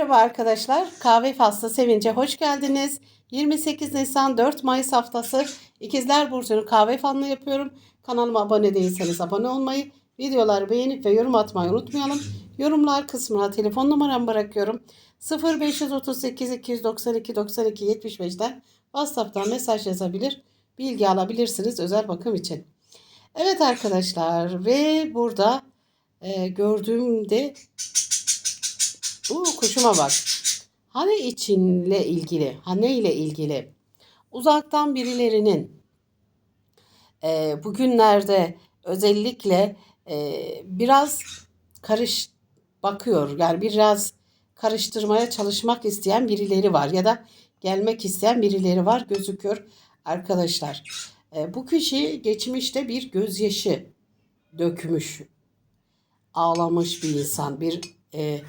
Merhaba arkadaşlar. Kahve Faslı Sevince hoş geldiniz. 28 Nisan 4 Mayıs haftası İkizler Burcu'nun kahve fanını yapıyorum. Kanalıma abone değilseniz abone olmayı, videoları beğenip ve yorum atmayı unutmayalım. Yorumlar kısmına telefon numaramı bırakıyorum. 0538 292 92 75'ten WhatsApp'tan mesaj yazabilir, bilgi alabilirsiniz özel bakım için. Evet arkadaşlar ve burada e, gördüğümde Uuu kuşuma bak. Hane içinle ilgili, hane ile ilgili uzaktan birilerinin e, bugünlerde özellikle e, biraz karış bakıyor. Yani biraz karıştırmaya çalışmak isteyen birileri var ya da gelmek isteyen birileri var gözüküyor arkadaşlar. E, bu kişi geçmişte bir gözyaşı dökmüş, ağlamış bir insan, bir e,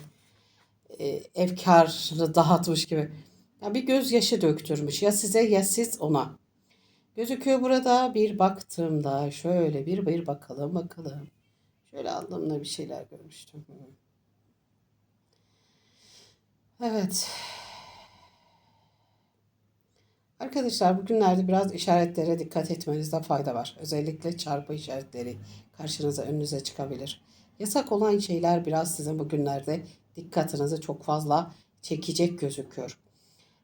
e, efkarını dağıtmış gibi. Ya bir gözyaşı döktürmüş ya size ya siz ona. Gözüküyor burada bir baktığımda şöyle bir bir bakalım bakalım. Şöyle aldığımda bir şeyler görmüştüm. Evet. Arkadaşlar bugünlerde biraz işaretlere dikkat etmenizde fayda var. Özellikle çarpı işaretleri karşınıza önünüze çıkabilir. Yasak olan şeyler biraz sizin bugünlerde dikkatinizi çok fazla çekecek gözüküyor.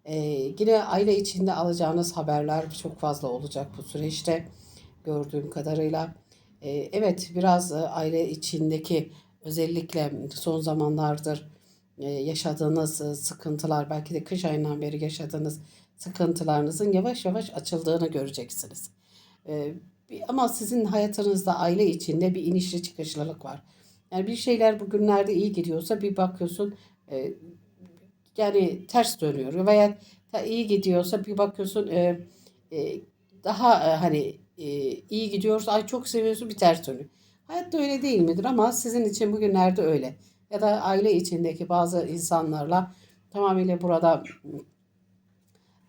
Ee, yine aile içinde alacağınız haberler çok fazla olacak bu süreçte gördüğüm kadarıyla. Ee, evet biraz e, aile içindeki özellikle son zamanlardır e, yaşadığınız e, sıkıntılar belki de kış ayından beri yaşadığınız sıkıntılarınızın yavaş yavaş açıldığını göreceksiniz. Ee, ama sizin hayatınızda aile içinde bir inişli çıkışlılık var. Yani bir şeyler bugünlerde iyi gidiyorsa bir bakıyorsun e, yani ters dönüyor veya da iyi gidiyorsa bir bakıyorsun e, e, daha e, hani e, iyi gidiyorsa ay çok seviyorsun bir ters dönüyor. Hayatta öyle değil midir ama sizin için bugünlerde öyle. Ya da aile içindeki bazı insanlarla tamamıyla burada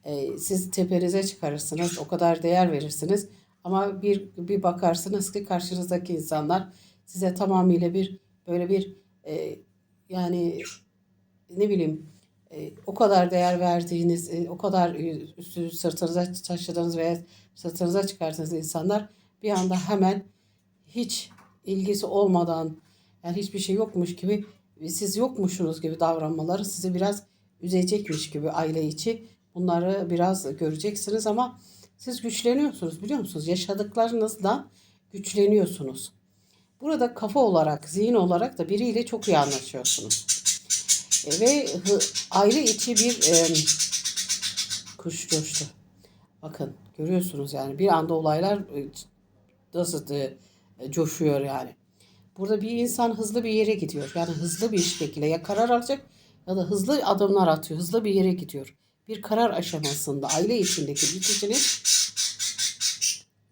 e, siz tepenize çıkarırsınız. O kadar değer verirsiniz. Ama bir, bir bakarsınız ki karşınızdaki insanlar size tamamıyla bir böyle bir e, yani ne bileyim e, o kadar değer verdiğiniz, e, o kadar üstü sırtınıza taşıdığınız veya sırtınıza çıkarttığınız insanlar bir anda hemen hiç ilgisi olmadan yani hiçbir şey yokmuş gibi siz yokmuşsunuz gibi davranmaları sizi biraz üzecekmiş gibi aile içi bunları biraz göreceksiniz ama siz güçleniyorsunuz biliyor musunuz? Yaşadıklarınızda güçleniyorsunuz. Burada kafa olarak, zihin olarak da biriyle çok iyi anlaşıyorsunuz. E, ve hı, aile içi bir e, kuş coştu. Bakın görüyorsunuz yani bir anda olaylar e, nasıl e, coşuyor yani. Burada bir insan hızlı bir yere gidiyor. Yani hızlı bir şekilde ya karar alacak ya da hızlı adımlar atıyor. Hızlı bir yere gidiyor. Bir karar aşamasında aile içindeki bir kişinin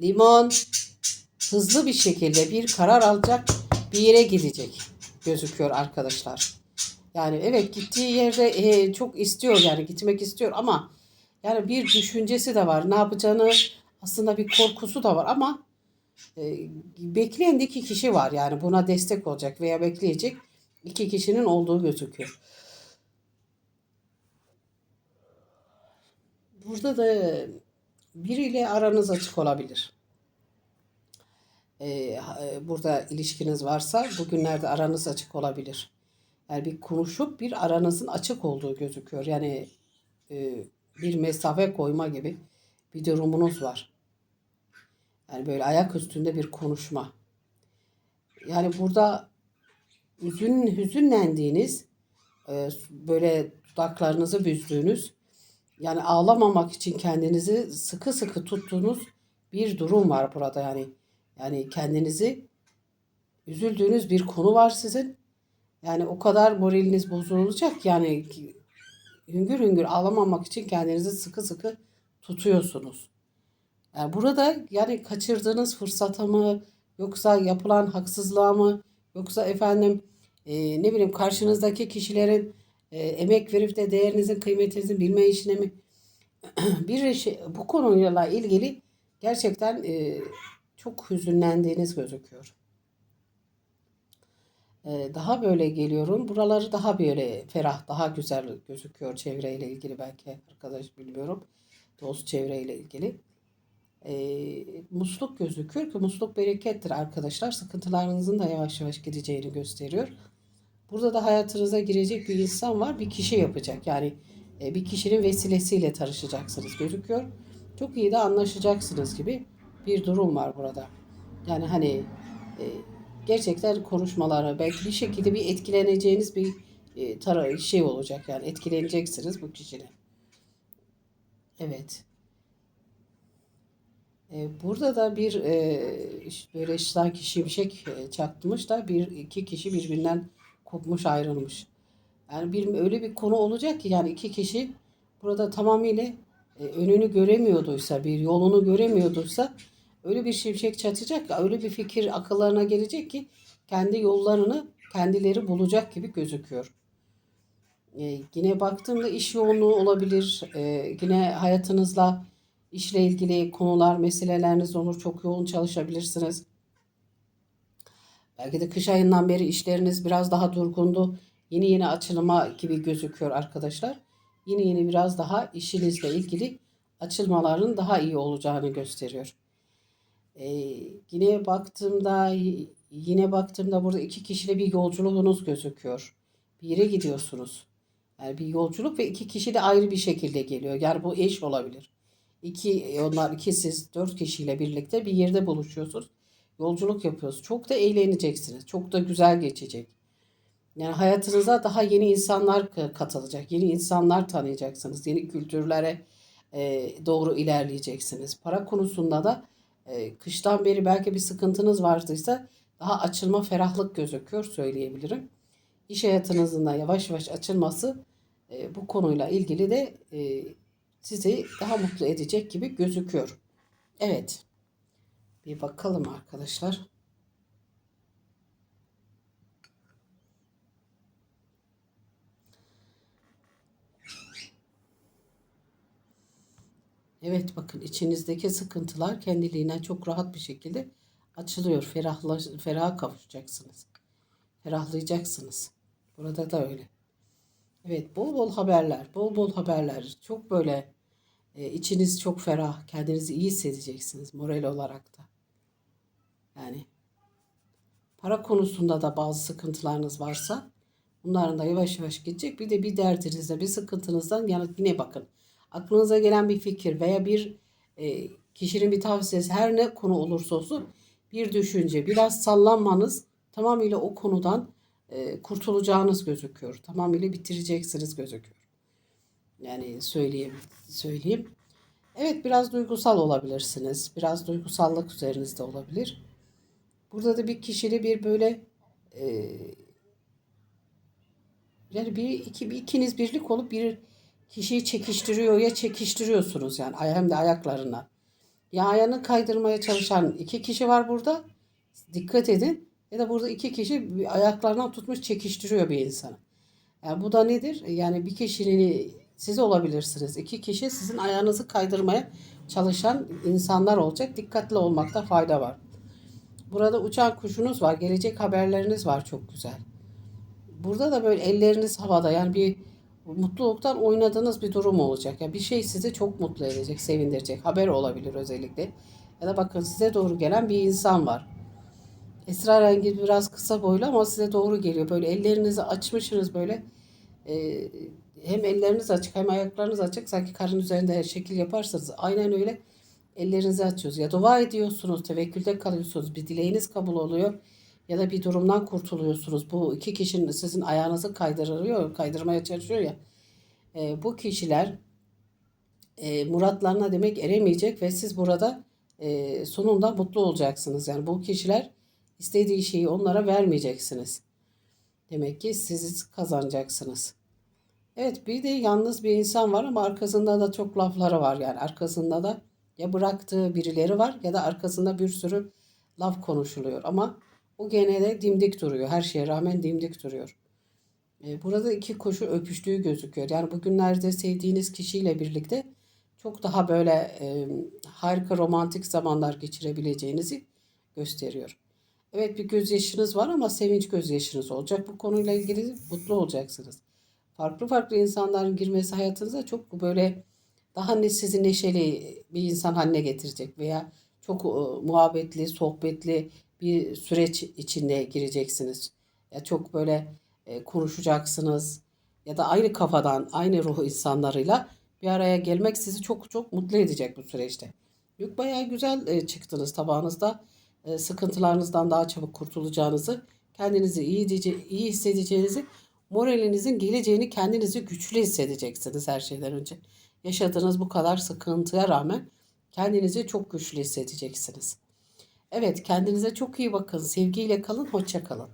limon hızlı bir şekilde bir karar alacak bir yere gidecek gözüküyor arkadaşlar. Yani evet gittiği yerde e, çok istiyor yani gitmek istiyor ama yani bir düşüncesi de var. Ne yapacağını aslında bir korkusu da var ama e, bekleyen iki kişi var yani buna destek olacak veya bekleyecek iki kişinin olduğu gözüküyor. Burada da biriyle aranız açık olabilir. Ee, burada ilişkiniz varsa bugünlerde aranız açık olabilir. Yani bir konuşup bir aranızın açık olduğu gözüküyor. Yani e, bir mesafe koyma gibi bir durumunuz var. Yani böyle ayak üstünde bir konuşma. Yani burada hüzün, hüzünlendiğiniz, e, böyle dudaklarınızı büzdüğünüz, yani ağlamamak için kendinizi sıkı sıkı tuttuğunuz bir durum var burada yani. Yani kendinizi üzüldüğünüz bir konu var sizin. Yani o kadar moraliniz bozulacak yani hüngür hüngür ağlamamak için kendinizi sıkı sıkı tutuyorsunuz. Yani burada yani kaçırdığınız fırsata mı yoksa yapılan haksızlığa mı yoksa efendim e, ne bileyim karşınızdaki kişilerin e, emek verip de değerinizin kıymetinizin bilme işine mi bir şey, bu konuyla ilgili gerçekten e, çok hüzünlendiğiniz gözüküyor. Ee, daha böyle geliyorum. Buraları daha böyle ferah, daha güzel gözüküyor çevreyle ilgili belki arkadaş bilmiyorum. Dost çevreyle ilgili. Ee, musluk gözüküyor ki musluk berekettir arkadaşlar. Sıkıntılarınızın da yavaş yavaş gideceğini gösteriyor. Burada da hayatınıza girecek bir insan var. Bir kişi yapacak. Yani e, bir kişinin vesilesiyle tanışacaksınız gözüküyor. Çok iyi de anlaşacaksınız gibi bir durum var burada. Yani hani e, gerçekten konuşmaları belki bir şekilde bir etkileneceğiniz bir e, tara şey olacak yani etkileneceksiniz bu kişinin. Evet. E, burada da bir e, işte böyle sanki şimşek e, çaktırmış da bir iki kişi birbirinden kopmuş ayrılmış. Yani bir öyle bir konu olacak ki yani iki kişi burada tamamıyla e, önünü göremiyorduysa, bir yolunu göremiyorduysa öyle bir şimşek çatacak, öyle bir fikir akıllarına gelecek ki kendi yollarını kendileri bulacak gibi gözüküyor. E, yine baktığımda iş yoğunluğu olabilir. E, yine hayatınızla işle ilgili konular, meseleleriniz olur. Çok yoğun çalışabilirsiniz. Belki de kış ayından beri işleriniz biraz daha durgundu. Yeni yeni açılıma gibi gözüküyor arkadaşlar. Yeni yeni biraz daha işinizle ilgili açılmaların daha iyi olacağını gösteriyor. Ee, yine baktığımda yine baktığımda burada iki kişiyle bir yolculuğunuz gözüküyor. Bir yere gidiyorsunuz. Yani bir yolculuk ve iki kişi de ayrı bir şekilde geliyor. Yani bu eş olabilir. İki, onlar iki siz dört kişiyle birlikte bir yerde buluşuyorsunuz. Yolculuk yapıyorsunuz. Çok da eğleneceksiniz. Çok da güzel geçecek. Yani hayatınıza daha yeni insanlar katılacak. Yeni insanlar tanıyacaksınız. Yeni kültürlere e, doğru ilerleyeceksiniz. Para konusunda da e, kıştan beri belki bir sıkıntınız vardıysa daha açılma, ferahlık gözüküyor söyleyebilirim. İş hayatınızın da yavaş yavaş açılması e, bu konuyla ilgili de e, sizi daha mutlu edecek gibi gözüküyor. Evet. Bir bakalım arkadaşlar. Evet bakın içinizdeki sıkıntılar kendiliğinden çok rahat bir şekilde açılıyor. Ferahla, feraha kavuşacaksınız. Ferahlayacaksınız. Burada da öyle. Evet bol bol haberler, bol bol haberler. Çok böyle e, içiniz çok ferah, kendinizi iyi hissedeceksiniz moral olarak da. Yani para konusunda da bazı sıkıntılarınız varsa bunların da yavaş yavaş gidecek. Bir de bir derdinizde, bir sıkıntınızdan yani yine bakın. Aklınıza gelen bir fikir veya bir e, kişinin bir tavsiyesi her ne konu olursa olsun bir düşünce, biraz sallanmanız tamamıyla o konudan e, kurtulacağınız gözüküyor. Tamamıyla bitireceksiniz gözüküyor. Yani söyleyeyim, söyleyeyim. Evet biraz duygusal olabilirsiniz. Biraz duygusallık üzerinizde olabilir. Burada da bir kişili bir böyle e, yani bir iki bir ikiniz birlik olup bir kişiyi çekiştiriyor ya çekiştiriyorsunuz yani hem de ayaklarına. Ya ayağını kaydırmaya çalışan iki kişi var burada. Dikkat edin. Ya da burada iki kişi ayaklarından tutmuş çekiştiriyor bir insanı. Yani bu da nedir? Yani bir kişinin siz olabilirsiniz. İki kişi sizin ayağınızı kaydırmaya çalışan insanlar olacak. Dikkatli olmakta fayda var. Burada uçan kuşunuz var. Gelecek haberleriniz var çok güzel. Burada da böyle elleriniz havada. Yani bir mutluluktan oynadığınız bir durum olacak. Yani bir şey sizi çok mutlu edecek, sevindirecek. Haber olabilir özellikle. Ya da bakın size doğru gelen bir insan var. Esrarengiz biraz kısa boylu ama size doğru geliyor. Böyle ellerinizi açmışsınız böyle. Ee, hem elleriniz açık hem ayaklarınız açık. Sanki karın üzerinde şekil yaparsanız aynen öyle ellerinizi açıyorsunuz. Ya dua ediyorsunuz, tevekkülde kalıyorsunuz. Bir dileğiniz kabul oluyor. Ya da bir durumdan kurtuluyorsunuz. Bu iki kişinin sizin ayağınızı kaydırıyor, kaydırmaya çalışıyor ya. E, bu kişiler e, muratlarına demek eremeyecek ve siz burada e, sonunda mutlu olacaksınız. Yani bu kişiler istediği şeyi onlara vermeyeceksiniz. Demek ki siz kazanacaksınız. Evet bir de yalnız bir insan var ama arkasında da çok lafları var. Yani arkasında da ya bıraktığı birileri var ya da arkasında bir sürü laf konuşuluyor. Ama o gene de dimdik duruyor. Her şeye rağmen dimdik duruyor. E, burada iki koşu öpüştüğü gözüküyor. Yani bugünlerde sevdiğiniz kişiyle birlikte çok daha böyle e, harika romantik zamanlar geçirebileceğinizi gösteriyor. Evet bir gözyaşınız var ama sevinç gözyaşınız olacak. Bu konuyla ilgili mutlu olacaksınız. Farklı farklı insanların girmesi hayatınıza çok böyle daha ne sizi neşeli bir insan haline getirecek veya çok e, muhabbetli, sohbetli bir süreç içine gireceksiniz. Ya çok böyle e, konuşacaksınız ya da aynı kafadan, aynı ruh insanlarıyla bir araya gelmek sizi çok çok mutlu edecek bu süreçte. Yok bayağı güzel e, çıktınız tabağınızda. E, sıkıntılarınızdan daha çabuk kurtulacağınızı, kendinizi iyi, iyi hissedeceğinizi, moralinizin geleceğini kendinizi güçlü hissedeceksiniz her şeyden önce. Yaşadığınız bu kadar sıkıntıya rağmen kendinizi çok güçlü hissedeceksiniz. Evet kendinize çok iyi bakın. Sevgiyle kalın, hoşça kalın.